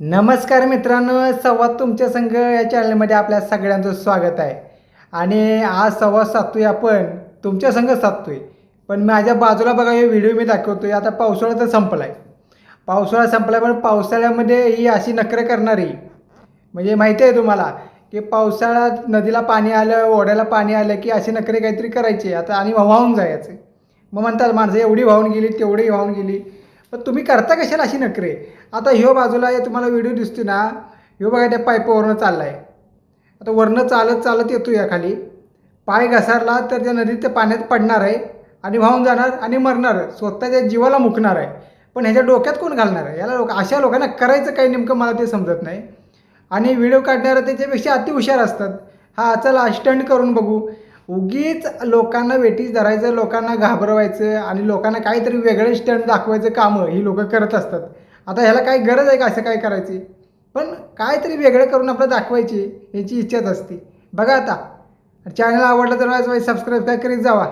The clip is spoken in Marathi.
नमस्कार मित्रांनो संवाद तुमच्या संघ या चॅनलमध्ये आपल्या सगळ्यांचं स्वागत आहे. आणि आज संवाद साधतोय आपण तुमच्या संघ साधतोय पण माझ्या बाजूला बघा हे व्हिडिओ मी दाखवतोय. आता पावसाळा तर संपला आहे पावसाळा संपला पण पावसाळ्यामध्ये ही अशी नखरं करणारी म्हणजे माहिती आहे तुम्हाला की पावसाळ्यात नदीला पाणी आलं ओढ्याला पाणी आलं की अशी नखरे काहीतरी करायची. आता आणि वाहून जायचं. मग म्हणतात माणसं एवढी वाहून गेली तेवढी वाहून गेली. पण तुम्ही करता कशाला अशी नखरे? आता ह्यो बाजूला हे तुम्हाला व्हिडिओ दिसतो ना ह्यो बघा त्या पाईपावरनं चालला आहे आता वरनं चालत चालत येतो या खाली. पाय घसारला तर त्या नदीत त्या पाण्यात पडणार आहे आणि वाहून जाणार आणि मरणार स्वतःच्या जीवाला मुकणार आहे. पण ह्याच्या डोक्यात कोण घालणार आहे? याला लोक अशा लोकांना करायचं काही नेमकं मला ते समजत नाही. आणि व्हिडिओ काढणारं त्याच्यापेक्षा अति हुशार असतात. हा चला स्टंट करून बघू. उगीच लोकांना वेटीस धरायचं लोकांना घाबरवायचं आणि लोकांना काहीतरी वेगळे स्टंट दाखवायचं कामं ही लोकं करत असतात. आता ह्याला काही गरज आहे का असं काय करायची? पण काहीतरी वेगळं करून आपलं दाखवायची याची इच्छाच असते. बघा आता. चॅनल आवडलं तर सबस्क्राईब काय करीत जावा.